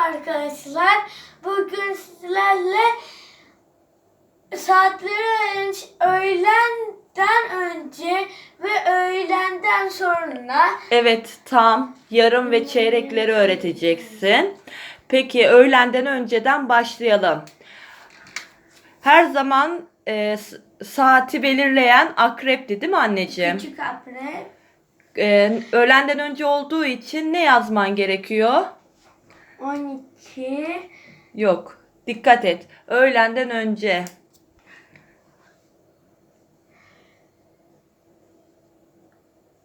arkadaşlar. Bugün sizlerle saatleri öğlenden önce ve öğlenden sonra Evet, tam yarım ve çeyrekleri öğreteceksin. Peki öğlenden önceden başlayalım. Her zaman e, saati belirleyen akrepti değil mi anneciğim? küçük akrep E, öğlenden önce olduğu için ne yazman gerekiyor? 12 Yok. Dikkat et. Öğlenden önce.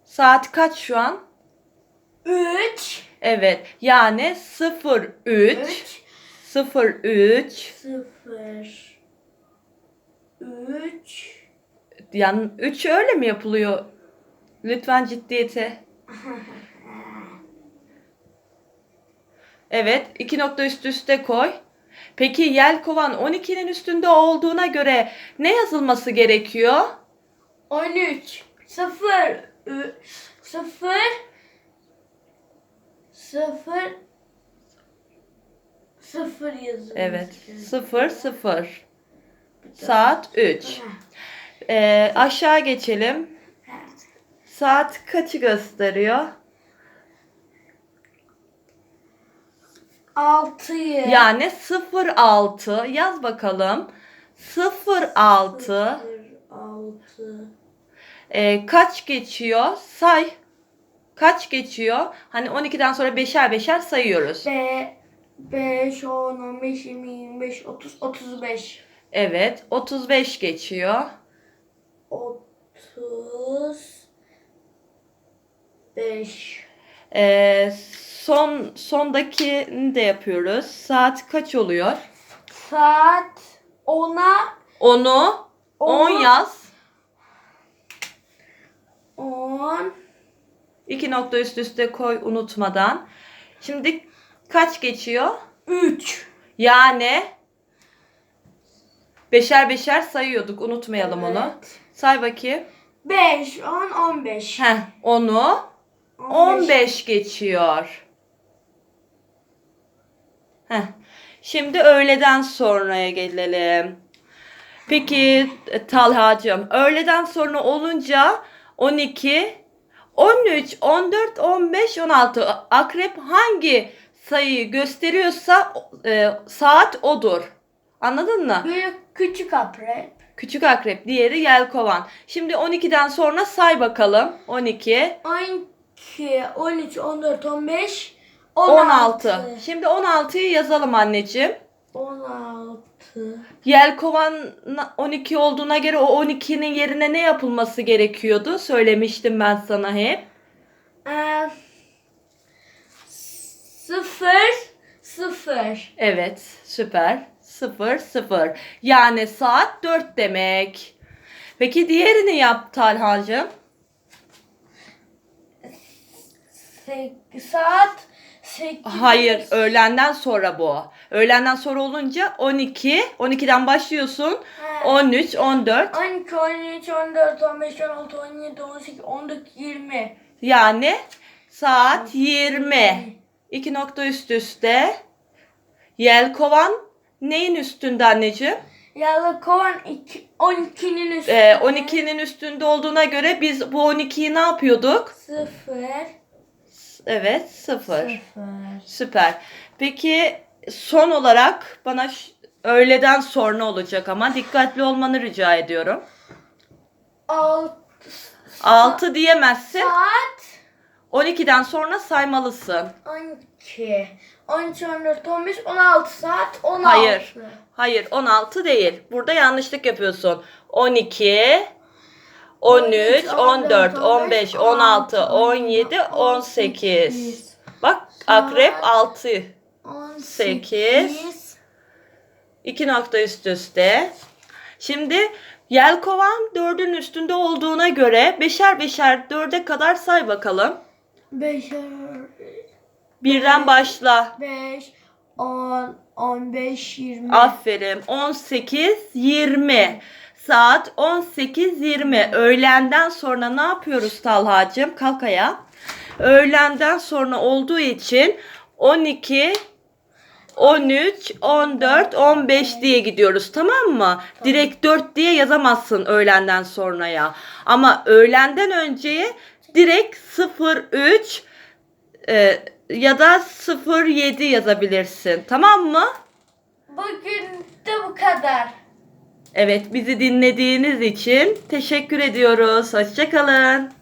Saat kaç şu an? 3 Evet. Yani 03 3 03 0 3 yani 3 öyle mi yapılıyor? Lütfen ciddiyete. Evet. iki nokta üst üste koy. Peki yelkovan 12'nin üstünde olduğuna göre ne yazılması gerekiyor? 13 0 0 0 0 yazıyor. Evet. 0 0. Saat 3. Ee, aşağı geçelim. Saat kaçı gösteriyor? 6'yı Yani 06 yaz bakalım. 06 6 Ee, kaç geçiyor? Say. Kaç geçiyor? Hani 12'den sonra beşer beşer sayıyoruz. B 5 10 15 20 25 30 35 Evet. 35 geçiyor. 30 5 Ee, son sondakini de yapıyoruz. Saat kaç oluyor? Saat 10'a Onu 10 On. yaz. 10 İki nokta üst üste koy unutmadan. Şimdi kaç geçiyor? 3 Yani beşer beşer sayıyorduk. Unutmayalım onu. Say bakayım. 5 10 15 Heh, onu 15 geçiyor. Heh. Şimdi öğleden sonraya gelelim. Peki e, Talhacığım, öğleden sonra olunca 12, 13, 14, 15, 16 akrep hangi sayıyı gösteriyorsa e, saat odur. Anladın mı? Büyük küçük akrep Küçük akrep, diğeri yelkovan. Şimdi 12'den sonra say bakalım. 12, 12 13 14 15 16. 16 Şimdi 16'yı yazalım anneciğim. 16 Yelkovan 12 olduğuna göre o 12'nin yerine ne yapılması gerekiyordu? Söylemiştim ben sana hep. Ee, 0 0 Evet, süper. 0 0. Yani saat 4 demek. Peki diğerini yap Talhacığım. saat 8 Hayır, öğlenden sonra bu. Öğlenden sonra olunca 12, 12'den başlıyorsun. 13, 14. 12 13 14 15 16 17 18 19 20 Yani saat 20. İki nokta üst üste. Yelkovan neyin üstünde anneciğim? Yalı kovan 12'nin üstünde Ee, 12'nin üstünde olduğuna göre biz bu 12'yi ne yapıyorduk? 0 Evet 0. 0 Süper. Peki son olarak bana öğleden sonra olacak ama dikkatli olmanı rica ediyorum. 6 6 diyemezsin. saat 12'den sonra saymalısın. 12 13 14 15 16 saat 16 Hayır. Hayır 16 değil. Burada yanlışlık yapıyorsun. 12 13, 14, 15, 16, 17, 18. Bak akrep 6. 18 2 nokta üst üste. Şimdi yelkovan 4'ün üstünde olduğuna göre beşer beşer 4'e kadar say bakalım. 5 Birden başla. 5 10 15 20 Aferin. 18, 20. Saat 18.20. Öğlenden sonra ne yapıyoruz Talhacığım? Kalk ayağa. Öğlenden sonra olduğu için 12, 13, 14, 15 diye gidiyoruz tamam mı? Direkt 4 diye yazamazsın öğlenden sonraya. Ama öğlenden önceye direkt 03 e, ya da 07 yazabilirsin. Tamam mı? Bugün de bu kadar. Evet bizi dinlediğiniz için teşekkür ediyoruz. Hoşçakalın.